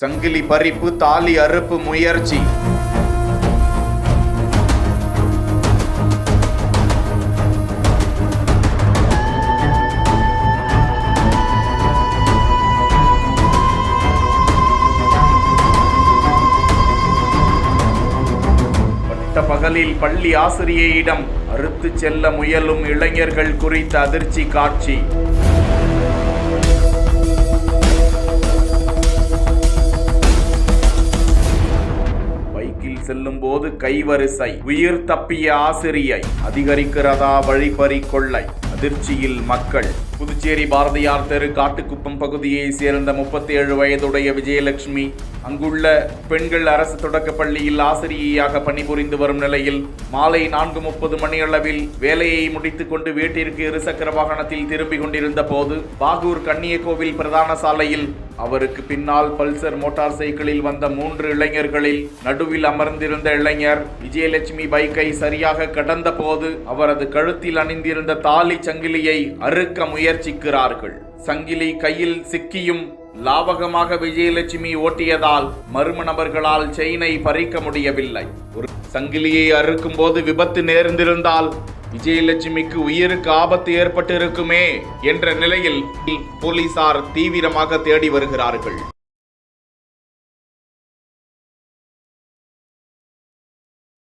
சங்கிலி பறிப்பு தாலி அறுப்பு முயற்சி. பட்ட பகலில் பள்ளி ஆசிரியையிடம் அறுத்து செல்ல முயலும் இளைஞர்கள் குறித்த அதிர்ச்சி காட்சி. பைக்கில் செல்லும் போது கைவரிசை உயிர் தப்பிய ஆசிரியை அதிகரிக்கிறதா வழிபறி கொள்ளை அதிர்ச்சியில் மக்கள். புதுச்சேரி பாரதியார் தெரு காட்டுக்குப்பம் பகுதியை சேர்ந்த முப்பத்தி ஏழு வயதுடைய விஜயலட்சுமி அங்குள்ள பெண்கள் அரசு தொடக்க பள்ளியில் ஆசிரியையாக பணிபுரிந்து வரும் நிலையில் மாலை நான்கு முப்பது மணியளவில் வேலையை முடித்துக்கொண்டு வீட்டிற்கு இருசக்கர வாகனத்தில் திரும்பிக் கொண்டிருந்த போது பாகூர் கன்னியகோவில் பிரதான சாலையில் அவருக்கு பின்னால் பல்சர் மோட்டார் சைக்கிளில் வந்த மூன்று இளைஞர்களில் நடுவில் அமர்ந்திருந்த இளைஞர் விஜயலட்சுமி பைக்கை சரியாக கடந்த போது அவரது கழுத்தில் அணிந்திருந்த தாலி சங்கிலியை அறுக்க முயற்சிக்கிறார்கள். சங்கிலி கையில் சிக்கியும் லாவகமாக விஜயலட்சுமி ஓட்டியதால் மர்ம நபர்களால் செயினை பறிக்க முடியவில்லை. ஒரு சங்கிலியை அறுக்கும் போது விபத்து நேர்ந்திருந்தால் விஜயலட்சுமிக்கு உயிருக்கு ஆபத்து ஏற்பட்டிருக்குமே என்ற நிலையில் போலீசார் தீவிரமாக தேடி வருகிறார்கள்.